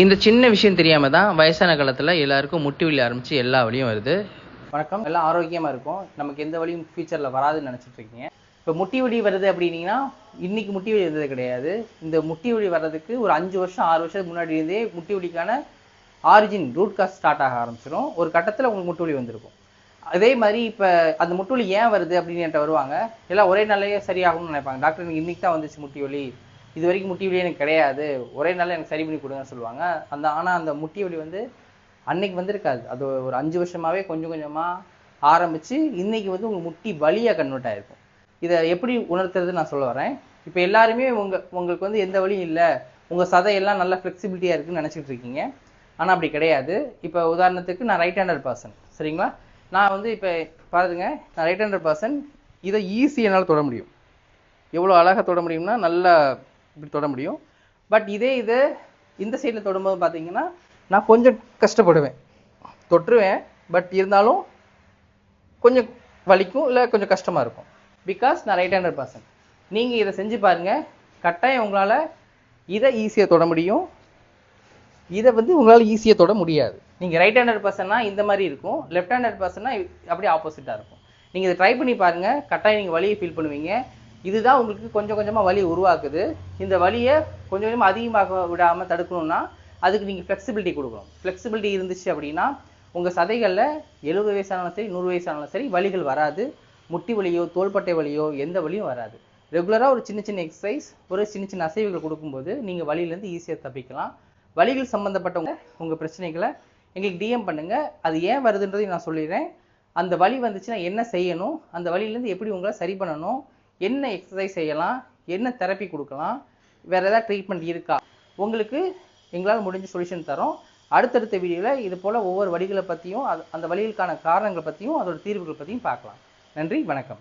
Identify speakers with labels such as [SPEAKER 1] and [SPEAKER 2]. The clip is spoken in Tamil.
[SPEAKER 1] இந்த சின்ன விஷயம் தெரியாம தான் வயசான காலத்துல எல்லாருக்கும் முட்டி வலி ஆரம்பிச்சு எல்லா வழியும் வருது. வணக்கம். எல்லாம் ஆரோக்கியமா இருக்கும். நமக்கு எந்த வழியும் ஃபியூச்சர்ல வராதுன்னு நினைச்சிட்டு இருக்கீங்க. இப்போ முட்டி வலி வருது அப்படின்னீங்கன்னா இன்னைக்கு முட்டி வலி வருது கிடையாது. இந்த முட்டி வலி வர்றதுக்கு ஒரு அஞ்சு வருஷம் ஆறு வருஷத்துக்கு முன்னாடி இருந்தே முட்டி வலிக்கான ஆரிஜின் ரூட் காஸ் ஸ்டார்ட் ஆக ஆரம்பிச்சிடும் ஒரு கட்டத்தில் உங்களுக்கு முட்டு வலி வந்திருக்கும். அதே மாதிரி இப்போ அந்த முட்டு வலி ஏன் வருது அப்படின்னு என்கிட்ட வருவாங்க. எல்லாம் ஒரே நாளையே சரியாகும்னு நினைப்பாங்க. டாக்டர் எனக்கு இன்னைக்கு தான் வந்துச்சு முட்டி வலி. இது வரைக்கும் முட்டி வலி எனக்கு கிடையாது. ஒரே நாளில் எனக்கு சரி பண்ணி கொடுங்கன்னு சொல்லுவாங்க. அந்த ஆனால் அந்த முட்டி வலி வந்து அன்னைக்கு வந்திருக்காது. அது ஒரு அஞ்சு வருஷமாகவே கொஞ்சம் கொஞ்சமாக ஆரம்பித்து இன்னைக்கு வந்து உங்கள் முட்டி வலியாக கன்வெர்ட் ஆகிருக்கும் இதை எப்படி உணர்த்துறது நான் சொல்ல வரேன். இப்போ எல்லாருமே உங்கள் உங்களுக்கு வந்து எந்த வழியும் இல்லை. உங்கள் சதையெல்லாம் நல்லா ஃப்ளெக்சிபிலிட்டியாக இருக்குன்னு நினைச்சிட்டு இருக்கீங்க. ஆனால் அப்படி கிடையாது. இப்போ உதாரணத்துக்கு நான் ரைட் ஹேண்டர் பர்சன் சரிங்களா? நான் வந்து இப்போ பாருங்க நான் ரைட் ஹேண்டர் பர்சன் இதை ஈஸி என்னால் தொட முடியும். எவ்வளோ அழகாக தொட முடியும்னா நல்லா இப்படி தொட முடியும். பட் இதே இது இந்த சைடில் தொடும்போது பார்த்தீங்கன்னா நான் கொஞ்சம் கஷ்டப்படுவேன். தொட்டுருவேன். பட் இருந்தாலும் கொஞ்சம் வலிக்கும் இல்லை கொஞ்சம் கஷ்டமாக இருக்கும். பிகாஸ் நான் ரைட் ஹேண்டர் பர்சன் நீங்கள் இதை செஞ்சு பாருங்க. கட்டாயம் உங்களால் இதை ஈஸியாக தொட முடியும். இதை வந்து உங்களால் ஈஸியாக தொட முடியாது. நீங்கள் ரைட் ஹேண்டட் பர்சன்னா இந்த மாதிரி இருக்கும். லெஃப்ட் ஹேண்டட் பர்சன்னா அப்படியே ஆப்போசிட்டாக இருக்கும். நீங்கள் இதை ட்ரை பண்ணி பாருங்கள் கட்டாயம் நீங்கள் வலியை ஃபீல் பண்ணுவீங்க. இதுதான் உங்களுக்கு கொஞ்சம் கொஞ்சமாக வலி உருவாக்குது. இந்த வலியை கொஞ்சம் கொஞ்சமாக அதிகமாக விடாமல் தடுக்கணும்னா அதுக்கு நீங்கள் ஃப்ளெக்சிபிலிட்டி கொடுக்கணும். ஃப்ளெக்சிபிலிட்டி இருந்துச்சு அப்படின்னா உங்கள் சதைகளில் எழுபது வயசானாலும் சரி நூறு வயசானாலும் சரி வலிகள் வராது. முட்டி வலியோ தோள்பட்டை வலியோ எந்த வலியும் வராது. ரெகுலராக ஒரு சின்ன சின்ன எக்ஸசைஸ் ஒரு சின்ன சின்ன அசைவுகள் கொடுக்கும்போது நீங்கள் வலியிலேருந்து ஈஸியாக தப்பிக்கலாம். வலிகள் சம்மந்தப்பட்டவங்க உங்கள் பிரச்சனைகளை எங்களுக்கு டிஎம் பண்ணுங்கள் அது ஏன் வருதுன்றதையும் நான் சொல்லிடுறேன். அந்த வலி வந்துச்சுன்னா என்ன செய்யணும்? அந்த வழியிலேருந்து எப்படி உங்களை சரி பண்ணணும்? என்ன எக்ஸசைஸ் செய்யலாம்? என்ன தெரப்பி கொடுக்கலாம்? வேறு ஏதாவது ட்ரீட்மெண்ட் இருக்கா? உங்களுக்கு எங்களால் முடிஞ்ச சொல்யூஷன் தரோம். அடுத்தடுத்த வீடியோவில் இது போல் ஒவ்வொரு வழிகளை பற்றியும் அது அந்த வழிகளுக்கான காரணங்களை பற்றியும் அதோட தீர்வுகள் பற்றியும் பார்க்கலாம். நன்றி வணக்கம்.